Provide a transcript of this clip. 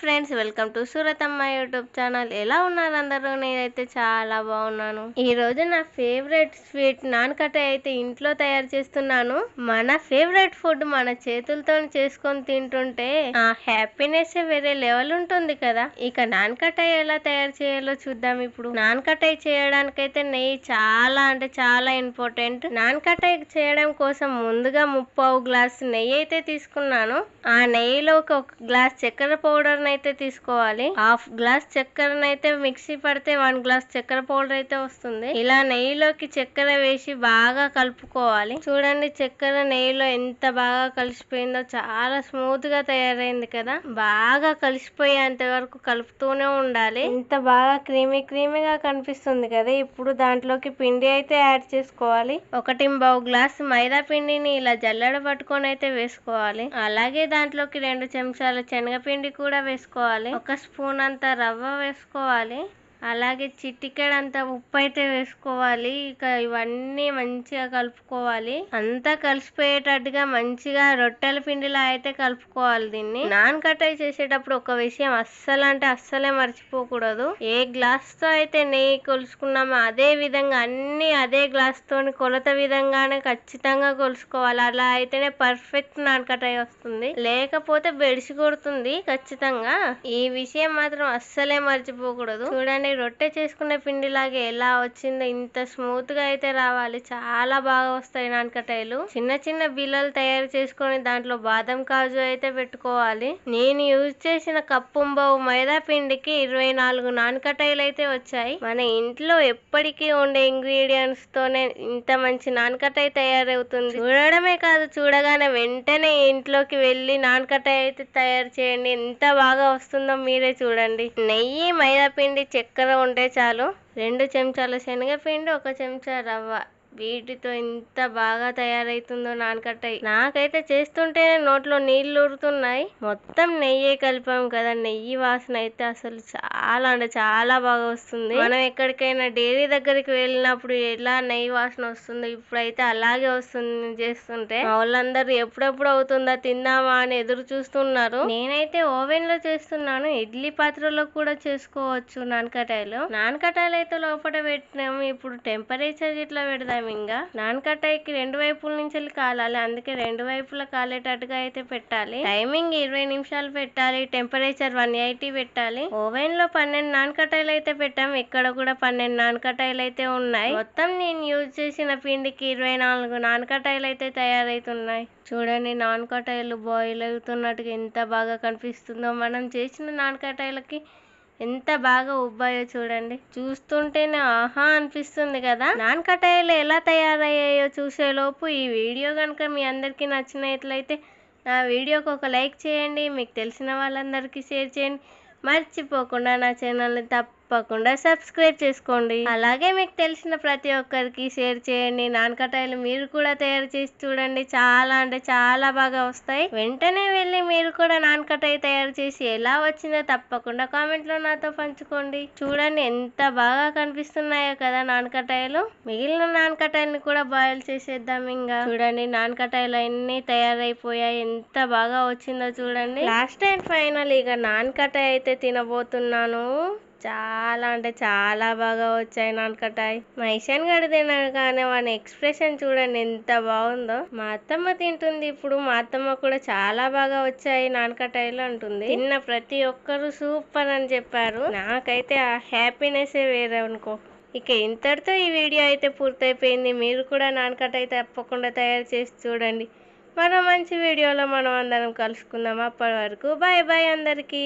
Friends welcome to Surathamma YouTube channel ఎలా ఉన్నారు అందరూ? నేనైతే చాలా బాగున్నాను. ఈ రోజు నా ఫేవరెట్ స్వీట్ నాన్కట అయితే ఇంట్లో తయారు చేస్తున్నాను. మన ఫేవరెట్ ఫుడ్ మన చేతులతో చేసుకొని తింటుంటే ఆ హ్యాపీనెస్ వేరే లెవెల్ ఉంటుంది కదా. ఇక నానకట్ట ఎలా తయారు చేయాలో చూద్దాం ఇప్పుడు. నాన్కటాయ్ చేయడానికైతే నెయ్యి చాలా అంటే చాలా ఇంపార్టెంట్ నాన్కటాయ్ చేయడం కోసం ముందుగా ముప్పావు గ్లాస్ నెయ్యి అయితే తీసుకున్నాను. ఆ నెయ్యిలో ఒక గ్లాస్ చక్కెర పౌడర్ అయితే తీసుకోవాలి. హాఫ్ గ్లాస్ చక్కెర అయితే మిక్సీ పడితే వన్ గ్లాస్ చక్కెర పౌడర్ అయితే వస్తుంది. ఇలా నెయ్యిలోకి చక్కెర వేసి బాగా కలుపుకోవాలి. చూడండి చక్కెర నెయ్యిలో ఎంత బాగా కలిసిపోయిందో. చాలా స్మూత్గా తయారైంది కదా. బాగా కలిసిపోయేంత వరకు కలుపుతూనే ఉండాలి. ఇంత బాగా క్రీమీ క్రీమీగా కనిపిస్తుంది కదా. ఇప్పుడు దాంట్లోకి పిండి అయితే యాడ్ చేసుకోవాలి. ఒకటి బావు గ్లాస్ మైదా పిండిని ఇలా జల్లెడ పట్టుకొని అయితే వేసుకోవాలి. అలాగే దాంట్లోకి రెండు చెంచాల శనగపిండి కూడా వేసుకోవాలి. ఒక స్పూన్ అంత రవ్వ వేసుకోవాలి. అలాగే చిటికెడంత ఉప్పు అయితే వేసుకోవాలి. ఇక ఇవన్నీ మంచిగా కలుపుకోవాలి. అంతా కలిసిపోయేటట్టుగా మంచిగా రొట్టెల పిండిలా అయితే కలుపుకోవాలి దీన్ని. నాన్ కటాయి చేసేటప్పుడు ఒక విషయం అస్సలు అంటే అస్సలే మర్చిపోకూడదు. ఏ గ్లాస్తో అయితే నెయ్యి కొలుసుకున్నామో అదే విధంగా అన్ని అదే గ్లాస్ తోని కొలత విధంగానే ఖచ్చితంగా కొలుసుకోవాలి. అలా అయితేనే పర్ఫెక్ట్ నాన్ కటాయి వస్తుంది. లేకపోతే బెడిసి కొడుతుంది ఖచ్చితంగా. ఈ విషయం మాత్రం అస్సలే మర్చిపోకూడదు. చూడండి రొట్టె చేసుకునే పిండిలాగే ఎలా వచ్చిందో ఇంత స్మూత్గా అయితే రావాలి. చాలా బాగా వస్తాయి నానకటాయలు చిన్న చిన్న బిల్లలు తయారు చేసుకొని దాంట్లో బాదం కాజు అయితే పెట్టుకోవాలి. నేను యూజ్ చేసిన కప్పు బావు మైదా పిండికి ఇరవై నాలుగు నానకటాయలు అయితే వచ్చాయి. మన ఇంట్లో ఎప్పటికీ ఉండే ఇంగ్రీడియంట్స్ తోనే ఇంత మంచి నానకటాయి తయారవుతుంది. చూడడమే కాదు చూడగానే వెంటనే ఇంట్లోకి వెళ్ళి నానకటాయి అయితే తయారు చేయండి. ఎంత బాగా వస్తుందో మీరే చూడండి. నెయ్యి మైదా పిండి చక్కెర ఉంటే చాలు. రెండు చెంచాల శనగపిండి ఒక చెంచా రవ్వ. వీటితో ఎంత బాగా తయారైతుందో నానకట్టాయి నాకైతే చేస్తుంటేనే నోట్లో నీళ్ళు ఊరుతున్నాయి. మొత్తం నెయ్యి కలిపాం కదా నెయ్యి వాసన అయితే అసలు చాలా అంటే చాలా బాగా వస్తుంది. మనం ఎక్కడికైనా డైరీ దగ్గరికి వెళ్ళినప్పుడు ఎలా నెయ్యి వాసన వస్తుందో ఇప్పుడైతే అలాగే వస్తుంది చేస్తుంటే. వాళ్ళందరూ ఎప్పుడెప్పుడు అవుతుందా తిందామా అని ఎదురు చూస్తున్నారు. నేనైతే ఓవెన్లో చేస్తున్నాను ఇడ్లీ పాత్రలో కూడా చేసుకోవచ్చు నానకటాయలు నానకటాయలు అయితే లోపల పెట్టినాము ఇప్పుడు టెంపరేచర్ ఇట్లా పెడదాం ఇంకా నానకటాయికి రెండు వైపుల నుంచి కాలాలి. అందుకే రెండు వైపులా కాలేటట్టుగా అయితే పెట్టాలి. టైమింగ్ ఇరవై నిమిషాలు పెట్టాలి. టెంపరేచర్ వన్ ఎయిటీ పెట్టాలి. ఓవెన్లో పన్నెండు నానకటాయిలు అయితే పెట్టాం. ఇక్కడ కూడా పన్నెండు నానకటాయిలు అయితే ఉన్నాయి. మొత్తం నేను యూజ్ చేసిన పిండికి ఇరవై నాలుగు నానకటాయిలు అయితే తయారైతున్నాయి. చూడండి నానకటాయిలు బాయిల్ అవుతున్నట్టుగా ఎంత బాగా కనిపిస్తుందో. మనం చేసిన నానకటాయిలకి ఎంత బాగా ఉబ్బాయో చూడండి. చూస్తుంటేనే ఆహా అనిపిస్తుంది కదా. నాన్ కటాయిలు ఎలా తయారయ్యాయో చూసేలోపు ఈ వీడియో కనుక మీ అందరికీ నచ్చినట్లయితే నా వీడియోకి ఒక లైక్ చేయండి. మీకు తెలిసిన వాళ్ళందరికీ షేర్ చేయండి. మర్చిపోకుండా నా ఛానల్ని తప్పకుండా సబ్స్క్రైబ్ చేసుకోండి. అలాగే మీకు తెలిసిన ప్రతి ఒక్కరికి షేర్ చేయండి. నానకటాయిలు మీరు కూడా తయారు చేసి చూడండి. చాలా అంటే చాలా బాగా వస్తాయి. వెంటనే వెళ్ళి మీరు కూడా నానకటాయి తయారు చేసి ఎలా వచ్చిందో తప్పకుండా కామెంట్లో నాతో పంచుకోండి. చూడండి ఎంత బాగా కనిపిస్తున్నాయో కదా నానకటాయలు. మిగిలిన నానకటాయిల్ని కూడా బాయిల్ చేసేద్దాం ఇంకా. చూడండి నానకటాయలు అన్ని తయారైపోయాయి. ఎంత బాగా వచ్చిందో చూడండి. లాస్ట్ అండ్ ఫైనల్ ఇక నానకటాయి అయితే తినబోతున్నాను. చాలా అంటే చాలా బాగా వచ్చాయి నానకటాయి. మా ఇషాన్ గడి తిన్నాడు కానీ వాని ఎక్స్ప్రెషన్ చూడండి ఎంత బాగుందో. మా అత్తమ్మ తింటుంది ఇప్పుడు మా అత్తమ్మ కూడా చాలా బాగా వచ్చాయి నానకటాయిలు అంటుంది. తిన్న ప్రతి ఒక్కరు సూపర్ అని చెప్పారు. నాకైతే ఆ హ్యాపీనెస్ వేరే అనుకో. ఇక ఇంతటితో ఈ వీడియో అయితే పూర్తయిపోయింది. మీరు కూడా నానకటాయి తప్పకుండా తయారు చేసి చూడండి. మరో మంచి వీడియోలో మనం అందరం కలుసుకుందాం. అప్పటి వరకు బాయ్ బాయ్ అందరికీ.